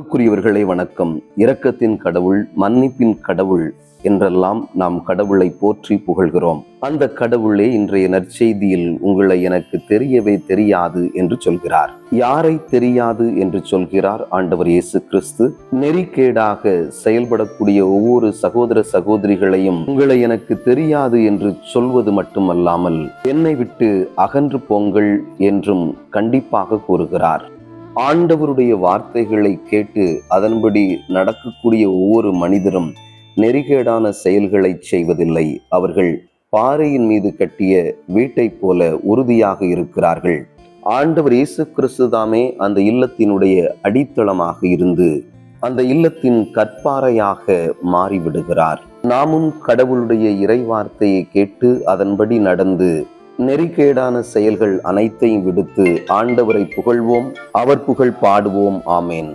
அன்புக்குரியவர்களே வணக்கம். இரக்கத்தின் கடவுள் மன்னிப்பின் கடவுள் என்றெல்லாம் நாம் கடவுளை போற்றி புகழ்கிறோம். அந்த கடவுளே இன்றைய நற்செய்தியில் உங்களை எனக்கு தெரியவே தெரியாது என்று சொல்கிறார். யாரை தெரியாது என்று சொல்கிறார் ஆண்டவர் இயேசு கிறிஸ்து நெறிக்கேடாக செயல்படக்கூடிய ஒவ்வொரு சகோதர சகோதரிகளையும் உங்களை எனக்கு தெரியாது என்று சொல்வது மட்டுமல்லாமல் என்னை விட்டு அகன்று போங்கள் என்றும் கண்டிப்பாக கூறுகிறார். ஆண்டவருடைய வார்த்தைகளை கேட்டு அதன்படி நடக்கக்கூடிய ஒவ்வொரு மனிதரும் நெறிகேடான செயல்களை செய்வதில்லை. அவர்கள் பாறையின் மீது கட்டிய வீட்டைப் போல உறுதியாக இருக்கிறார்கள். ஆண்டவர் இயேசு கிறிஸ்து தாமே அந்த இல்லத்தினுடைய அடித்தளமாக இருந்து அந்த இல்லத்தின் கற்பாறையாக மாறிவிடுகிறார். நாமும் கடவுளுடைய இறைவார்த்தையை கேட்டு அதன்படி நடந்து நெறிகேடான செயல்கள் அனைத்தையும் விடுத்து ஆண்டவரை புகழ்வோம் அவர் புகழ் பாடுவோம் ஆமேன்.